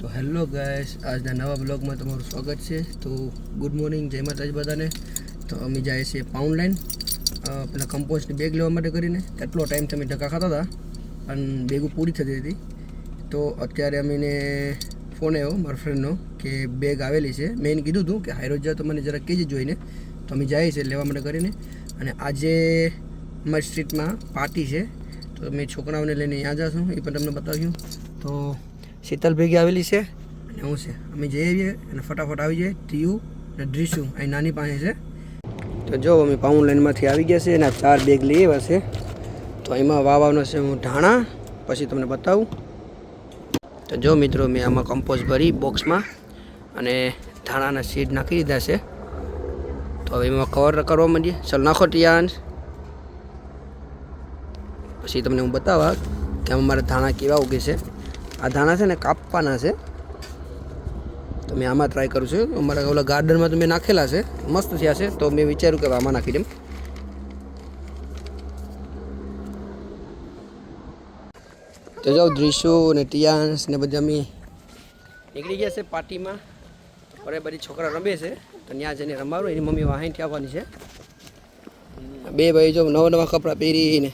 તો hello guys, આજના નવા બ્લોગમાં તમારું સ્વાગત છે. તો ગુડ મોર્નિંગ, જય માતાજી બધાને. તો અમે જાય છે પાઉન્ડ લાઈન. પેલા કમ્પોસ્ટની બેગ લેવા માટે કરીને. કેટલો ટાઈમ તમે ધક્કા ખાતા હતા અને બેગો પૂરી થતી હતી. તો અત્યારે અમીને ફોન આવ્યો, મારા ફ્રેન્ડનો કે બેગ આવેલી છે. મેં કીધું હતું કે હાઈરોજ જાઓ તો મને જરા કહેજે જોઈને. તો અમે જઈએ છીએ લેવા માટે કરીને. અને આજે અમારી સ્ટ્રીટમાં પાર્ટી છે. તો મેં છોકરાઓને લઈને ત્યાં જશું એ પણ તમને બતાવ્યું તો શીતલ ભેગી આવેલી છે. અને હું છે. અમે જઈએ આવીએ અને ફટાફટ આવી જઈએ ટીયુ અને ડ્રીસુ અહીં નાની પાસે છે. તો જો, અમે પાઉન્ડ લાઈનમાંથી આવી ગયા છે અને ચાર બેગ લઈ આવ્યા છે. તો એમાં વાવવાનો છે હું ઢાણા પછી તમને બતાવું. તો જો મિત્રો, મેં આમાં કમ્પોઝ ભરી બોક્સમાં અને ધાણાના સીડ નાખી દીધા છે. તો હવે એમાં કવર કરવા માંડીએ. ચાલ, નાખો ટિયાન પછી તમને હું બતાવવા કે અમારા મારા ધાણા કેવા ઉગે છે. આ ધાણા છે ને કાપવાના છે. તો મેં આમાં ટ્રાય કરું છું. અમારા ઓલા ગાર્ડનમાં તો મેં નાખેલા છે. મસ્ત થયા છે. તો મેં વિચાર્યું કે આમાં નાખી દેમ તો જાઓ, દ્રિશુ ને ટિયાન્સ ને બધા અમે નીકળી ગયા છે પાર્ટીમાં. અરે, બધી છોકરા રમે છે. તો ત્યાં જઈને રમાડું. એની મમ્મી વાહીથી આવવાની છે. બે ભાઈ જો નવા નવા કપડાં પહેરીને.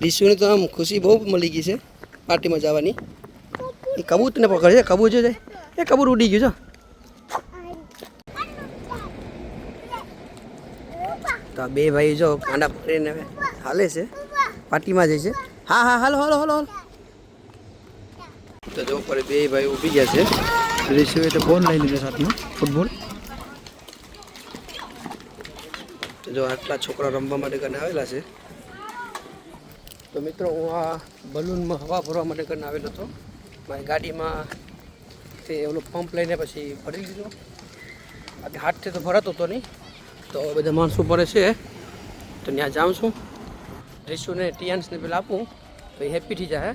દિશુને તો આમ ખુશી બહુ મળી ગઈ છે પાર્ટીમાં જવાની. એ કબૂતરને પકડે છે કબૂત છે. એ કબૂત ઉડી ગયું છે તો બે ભાઈ જો કાંડા પકડીને હાલે છે પાર્ટીમાં જાય છે. હા હા હાલો હાલો હાલો હાલો. તો જો પર બે ભાઈ ઊભી ગયા છે. રિશિવે તો બોલ લઈ લીધો સાથમાં ફૂટબોલ તો જો આટલા છોકરા રમવા માટે કરીને આવેલા છે. તો મિત્રો હું આ બલૂનમાં હવા ભરવા માટે કરીને આવેલો હતો. મારી ગાડીમાં તે ઓલો પંપ લઈને પછી ભરી દીધો. બાકી હાથથી તો ભરાતો હતો નહીં, તો બધા માણસો પડે છે. તો ત્યાં જાઉં છું. રીશુને ટિયાન્સને પેલા આપું, તો એ હેપી થઈ જાય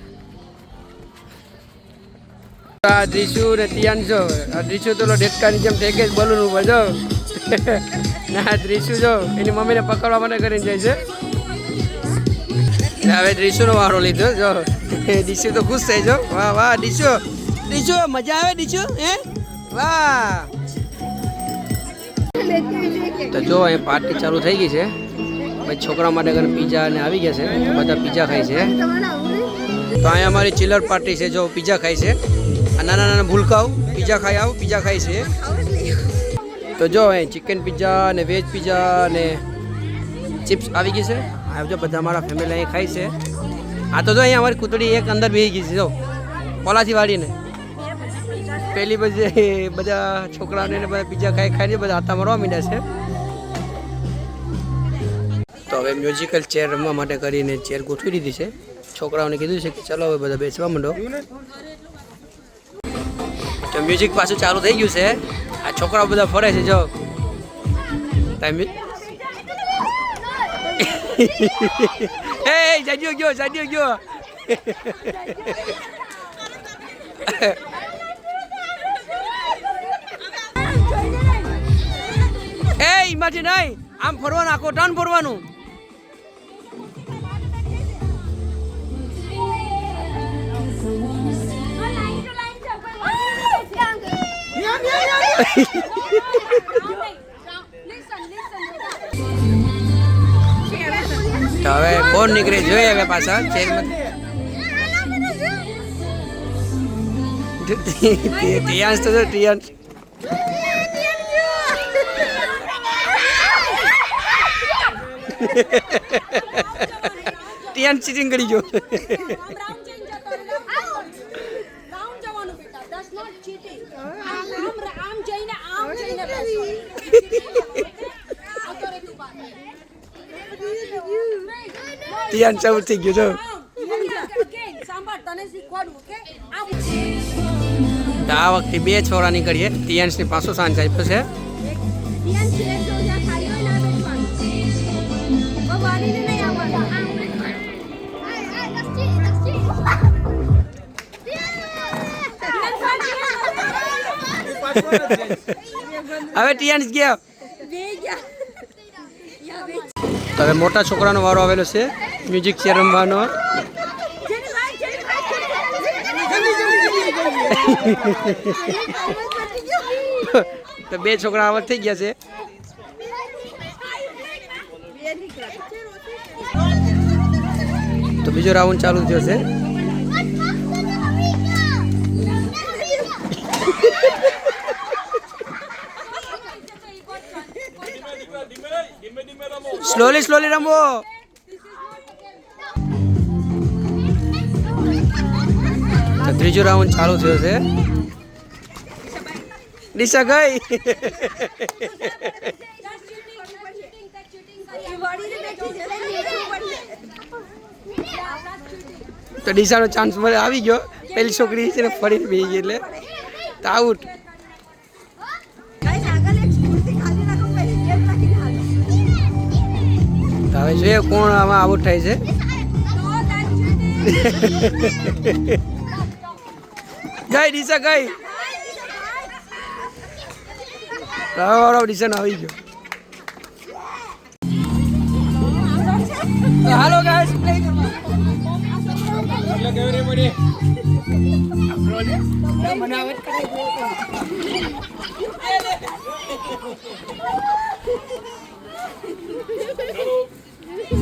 રીશુ ને ટિયાન જો આ દ્રીશુ તો ડેટકાની જેમ ટેકે જ બલૂન ઉપર, જો. ના રીશુ જો, એની મમ્મીને પકડવા માટે કરીને જાય છે. હવે રીશુનો વારો લીધો, જો. ડીશુ તો ખુશ થઈ જો વાહ વાહ, ડીશુ. ડીશુ, મજા આવે ડીશુ? હે? વાહ. તો જો એ પાર્ટી ચાલુ થઈ ગઈ છે. પછી છોકરા માટે ઘરે પીઝા ને આવી ગયા છે. બધા પીઝા ખાય છે. તો અહીંયા અમારી ચિલર પાર્ટી છે. જો પીઝા ખાય છે. નાના નાના ભૂલકાઓ. પીઝા ખાઈ આવો પીઝા ખાય છે. તો જો અહીં ચિકન પીઝા ને વેજ પીઝા ને ચિપ્સ આવી ગઈ છે. આ જો, બધા અમારા ફેમિલી અહીં ખાય છે. આ તો જો અહીંયા અમારી કૂતડી એક અંદર બેસી ગઈ છે, જો. ઓલાથી વાળીને. પેલી બધી બધા છોકરાઓને બધા બીજા ખાઈ ખાઈને બધા હાથા મારવા માંડ્યા છે. તો હવે મ્યુઝિકલ ચેર રમવા માટે કરીને ચેર ગોઠવી દીધી છે. છોકરાઓને કીધું છે કે ચલો હવે બધા બેસવા માંડો. તો મ્યુઝિક પાછું ચાલુ થઈ ગયું છે. આ છોકરાઓ બધા ફરે છે, જો. ટાઈમ એ જાડ્યો ગયો જાડ્યો ગયો એ એમાંથી નહીં આમ ફરવાનું આખો ટર્ન ફરવાનું તો હવે કોણ નીકળે, જોઈએ હવે પાછા ચેરમાં ટિયાન્સ તો ટિયાન્સ ટિયાન્સ ચીટિંગ કરી ગયો. ટિયાન્સ ચાલુ થઈ ગયો જો. આ વખતે બે છોરા નીકળીએ. ની પાછો સાંજ આપ્યો છે. હવે ટિયાન્સ ગયા. તો હવે મોટા છોકરાનો વારો આવેલો છે. મ્યુઝિક ચેર રમવાનો. તો બે છોકરા આવત થઈ ગયા છે. તો બીજો રાઉન્ડ ચાલુ થયો છે. સ્લોલી સ્લોલી રમવો ત્રીજો રાઉન્ડ ચાલુ થયો છે. દિશા ગઈ. તો ડીસાનો ચાન્સ મળે, આવી ગયો. પેલી છોકરી છે ને ફરીને બેસી ગઈ એટલે. તો આઉટ હવે જોઈએ કોણ આમાં આઉટ થાય છે? ગઈ ડીસા ગઈ રાવ રાવ ડીસા આવી ગયો. હાલો ગાઈસ પ્લે કરવા. ચાલ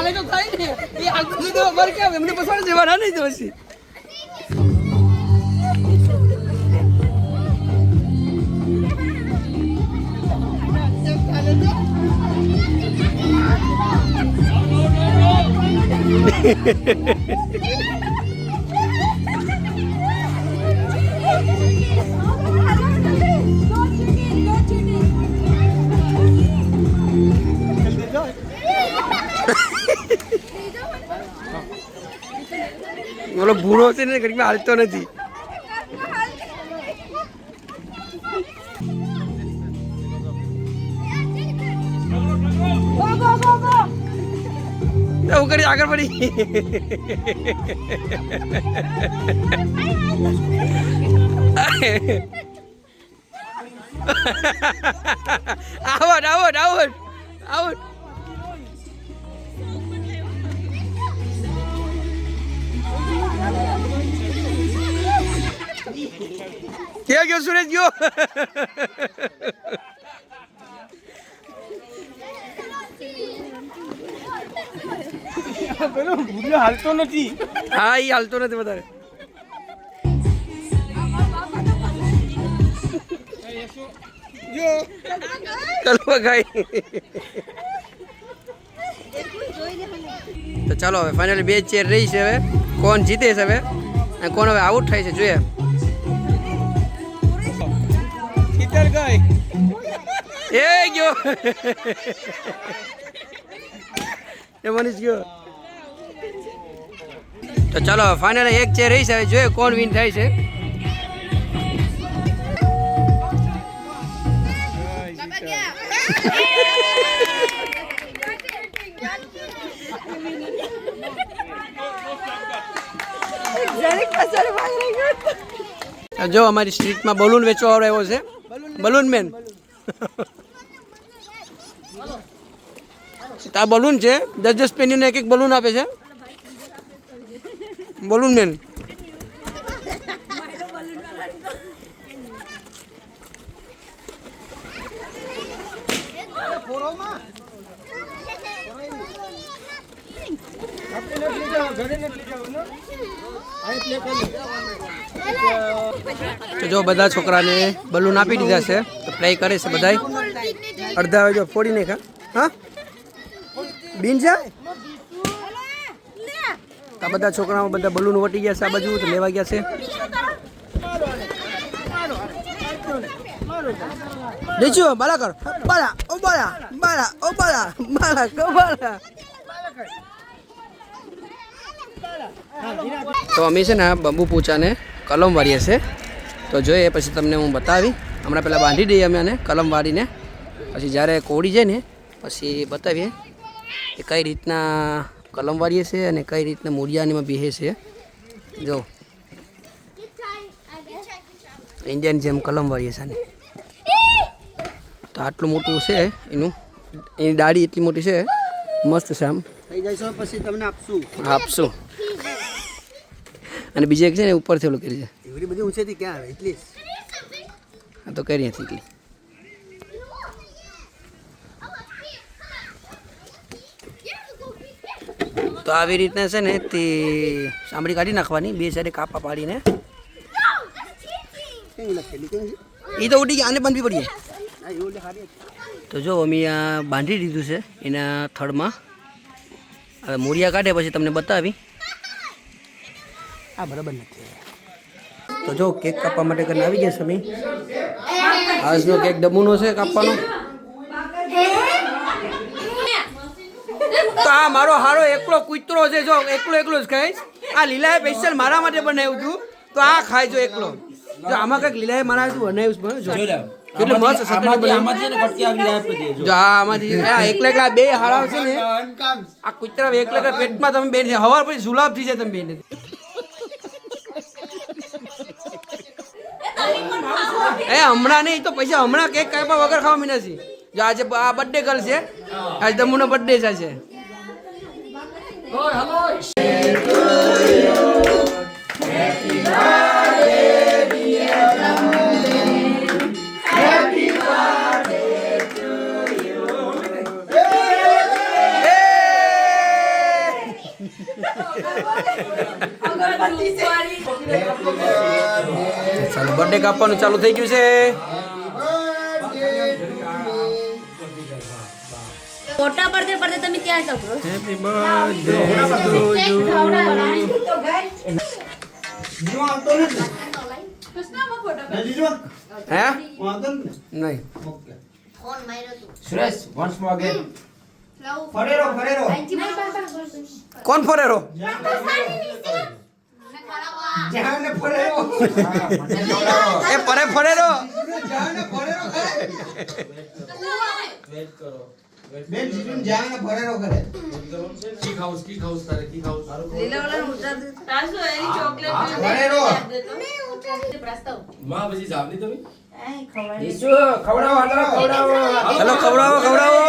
હાલે તો થાય ને. એ આગળ તો અમારે કેમ? એમને પસંદ જવાના નહીં તો પછી. બોલો ભૂરો છે ને ઘડીમાં હાલતો નથી. હું કરી આગળ પડી. આવટ આવટ આવો આવટ ગયો સુરેશ ગયો હાલતો નથી હા એ હાલતો નથી વધારે તો ચાલો હવે ફાઇનલી બે ચેર રહી છે હવે. કોણ જીતે છે હવે? અને કોણ હવે આઉટ થાય છે જોઈએ. એ ગયો. એ મનીષ ગયો. તો ચાલો ફાઇનલ એક ચેર રહી છે. જોઈએ કોણ વિન થાય છે. જો અમારી સ્ટ્રીટમાં બલૂન વેચવા આવ્યો છે. બલૂન મેન આ બલૂન છે. દસ દસ પેનીને એક એક બલૂન આપે છે. બલૂન મેન તો જો બધા છોકરાને બલૂન આપી દીધા છે. તો પ્લે કરે છે બધાય. અડધા જો ફોડી નાખા હા? બીન છે આ બધા છોકરાઓ બધા બલૂન વટી ગયા છે આ બાજુ તો લેવા ગયા છે. નીચું બાલા કર. બાલા ઓ બાલા બાલા ઓ બાલા બાલા કો બાલા. તો અમે છે ને બંબુ પૂચાને કલમ વાળીએ છે. તો જોઈએ પછી તમને હું બતાવી. હમણાં પહેલાં બાંધી દઈએ અમે આને કલમ વાળીને પછી જ્યારે કોળી જાય ને પછી બતાવીએ. કે કઈ રીતના કલમ વાળીએ છે અને કઈ રીતના મૂળિયાનીમાં બેહે છે? જો. ઇન્ડિયન જેમ કલમ વાળીએ છે તો આટલું મોટું છે એનું. એની દાઢી એટલી મોટી છે. મસ્ત છે આમ. થઈ જશો પછી તમને આપશું. આપશું. અને બીજી એક છે ને ઉપરથી ઓલું કરી છે. એવડી બધી ઊંચેથી ક્યાં આવે? એટલી આ તો કરી હતી એટલી. તો આવી રીતના છે ને તે સાંભળી કાઢી નાખવાની. બે સાઈડે કાપા પાડીને. એ તો ઉડી ગયા આને બાંધવી પડીએ. તો જો અમે આ બાંધી દીધું છે એના થડમાં. હવે મૂળિયા કાઢે પછી તમને બતાવી. આ બરાબર નથી. તો જો કેક કાપવા માટે કરીને આવી ગયા સમી આજનો કેક ડબ્બુનો છે કાપવાનો. આ મારો હારો એકલો કૂતરો છે જો એકલો એકલો જ ખાઈશ. આ લીલાએ સ્પેશિયલ મારા માટે બનાવ્યું હતું. તો આ ખાય જો એકલો. જો આમાં કંઈક લીલાએ મારા હાટુ બનાવ્યું છે જો. કેટલું મસ્ત. જો આમાંથી આ એકલા એકલા બે હારા છે ને. આ કૂતરા એકલા એકલા પેટમાં તમે બેન હવાર પછી જુલાબ થઈ જાય તમે બેન. એ હમણાં નહીં તો પૈસા હમણાં કેક કાપ્યા વગર ખાવા મીના છે જો આજે આ બર્થડે ગર્લ છે. આજ દમુનો બર્થડે છે બર્થડે કાપવાનું ચાલુ થઈ ગયું છે ફોટા પડતે પડતે તમે ક્યાં છો હેપી બર્થડે હે? નહીં. Suresh once more again Ferrero Ferrero. કોણ ફરેરો? જાને ફરેરો એ પરે ફરેરો જાને ફરેરો કરે. બેન જીજુન જાને ફરેરો કરે ફરેરો ઈસુ, ખવડાવો, હાલો, ખવડાવો. ચલો ખવડાવો ખવડાવો.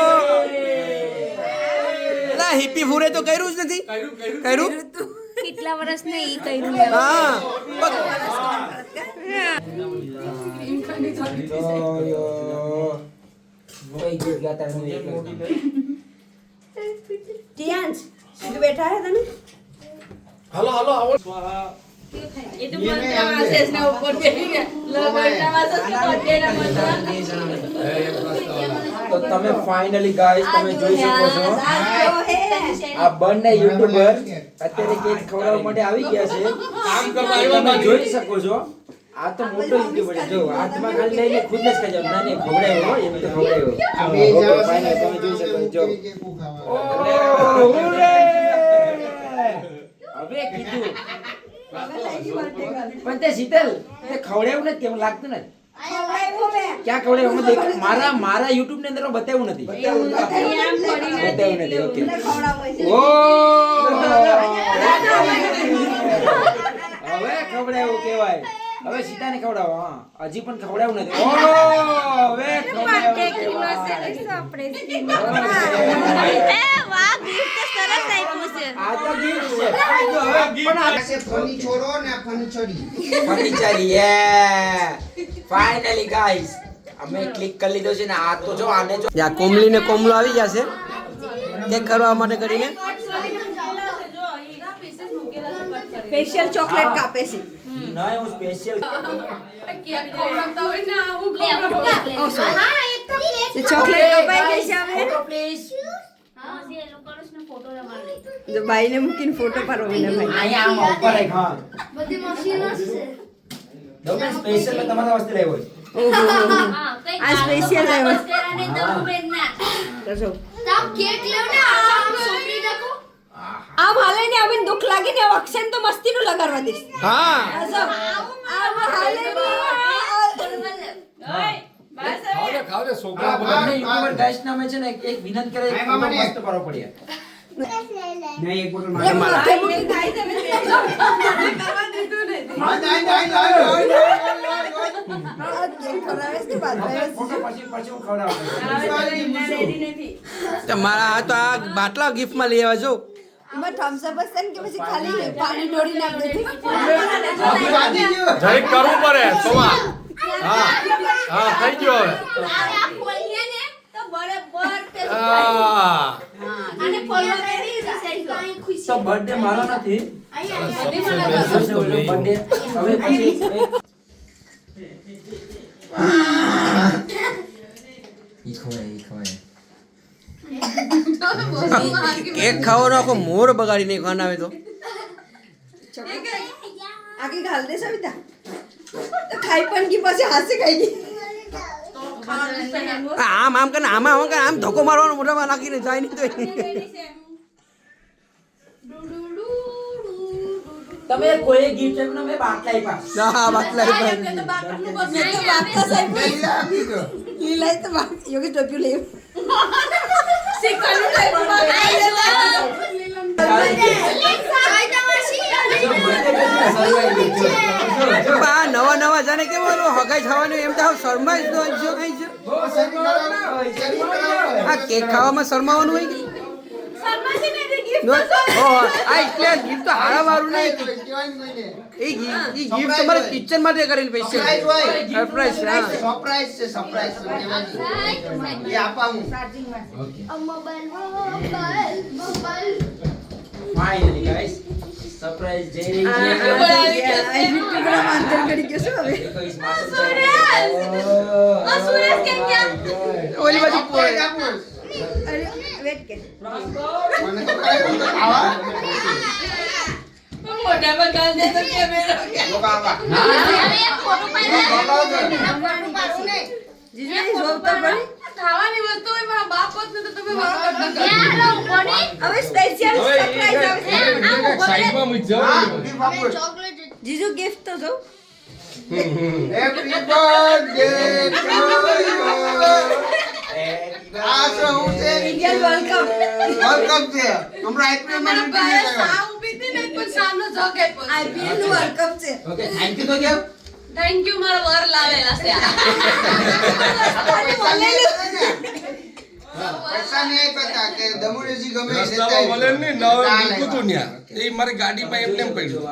ના હિપ્પી ફૂરે તો કર્યું જ નથી. કર્યું કેટલા વર્ષ ને ઈ કર્યું હા. પગ કોઈ એટલે. તો તમે ફાઇનલી ગાઈસ તમે જોઈ શકો છો આ બંને યુટ્યુબર અત્યારે કેક ખવડાવવા માટે આવી ગયા છે કામ કરવા તમે જોઈ શકો છો આ તો મોટો જો હાથમાં ખાલી લઈને ખુદ જ ખાઈ જાવ ના નહીં ખવડાવ્યો હો, એમ તો ખવડાવ્યો ઓકે ફાઇનલ તમે જોઈ શકો જો. હવે કીધું. પણ તે શીતલ તે ખવડાયું નથી કેમ લાગતું નથી. ક્યાં કવડે દેખ મારા મારા યુટ્યુબની અંદર બતાવ્યું નથી. બતાવ્યું નથી. ઓકે. ઓ! હવે ખવડાવ્યું કહેવાય હવે સીતાને ખવડાવો હા. હજી પણ ખવડાવું નથી. ઓ હવે છોરો ને કોમલો આવી જશે. યે કરવા માટે કરીને. ક્લિક ચોકલેટ કાપે છે. ને આ તો જો આને જો યા કોમલી ને આવી કેક સ્પેશિયલ ચોકલેટ ના હું સ્પેશિયલ ચોકલેટ કપાઈ ગઈ છે હવે ફોટો જો બાઈને મૂકીને ફોટો પાડો વિના ભાઈ અહીંયા આમ ઉપર રાખ હા બધી મશીનો છે તમે સ્પેશિયલ મેં તમારા વાસ્તે લાવ્યો ઓહો આ તો જો તાપ કેક લેવ ને આમ હાલે ને આવીને દુખ લાગે ને અક્ષર તો મસ્તી નું લગાડવા દઈશ હા આમ હાલે ને ખાવ દે છે ને વિનંત કરે માં જાય જાય તમારા આ બાટલા ગિફ્ટમાં લઈ આવજો એમાં thumbs up હશે ને કે પછી ખાલી પાણી ઢોળી નાખ દેતી? બધું વાંચી ગયું. જરીક કરવું પડે સોમા હા હા થઈ ગયો હવે આ ખોલીએ ને તો બરાબર તે હા અને ફોલવા કરી કાંઈ ખુશી તો બર્થડે મારો નથી હવે પછી ખવાય ખવાય કેક ખાવાનો આખો મોર બગાડી નહીં ખાના આવે તો. આખી ઘાલ દે સવિતા. તો ખાઈ પણ કી પછી હાસી ખાઈ ગઈ. આમ આમ કરીને આમાં આમ કરીને આમ ધક્કો મારવાનો મોઢામાં નાખીને જાય નહીં તો. તમે કોઈ ગિફ્ટ આપ્યું ને મેં બાટલા આપ્યા. ના બાટલા આપ્યા. મેં તો બાપકા સાહેબ લીલા આપી દો. લીલાય તો બાપ યોગેશ ટોપ્યું લેવું આ નવા નવા જાણે કેમ હગાઈ થવાનું એમ તો શરમાઈ જ કઈ છે. આ કેક ખાવામાં શરમાવાનું હોય કે ગિફ્ટ તો હારા વાળું નહીં. એ ગિફ્ટ તમારે કિચન માટે કરીને પૈસા. Surprise સરપ્રાઈઝ છે, surprise એ આપા હું. ફાઇનલી ગાઈસ સરપ્રાઈઝ જઈ રહી છે યુટ્યુબર માંતર કરી ગયો શું હવે. એકવીસ માસમ છે. ઓલી બાજુ વેટ કે મને તો કરાવ્યું તો ખાવા. લોકો આવા. જીજાજી જોવ તો પડી હવે સ્પેશિયલ જીજુ ગિફ્ટ તો જો Happy birthday to you. આ શું હું છે? ઇન્ડિયન વર્લ્ડ કપ Welcome છે. હમણાં IPL માં meeting છે. આઈપીએલનું વર્લ્ડ કપ છે ઓકે થેન્ક યુ તો કેમ થેન્ક યુ મારા વર લાવેલા છે પૈસા નહીં આપ્યા ને? પૈસા નહીં આપ્યા તા કે દમુરેજી ગમે રસ્તામાં મળે નવ. ન્યા. એ મારી ગાડીમાં એમને એમ પડ્યું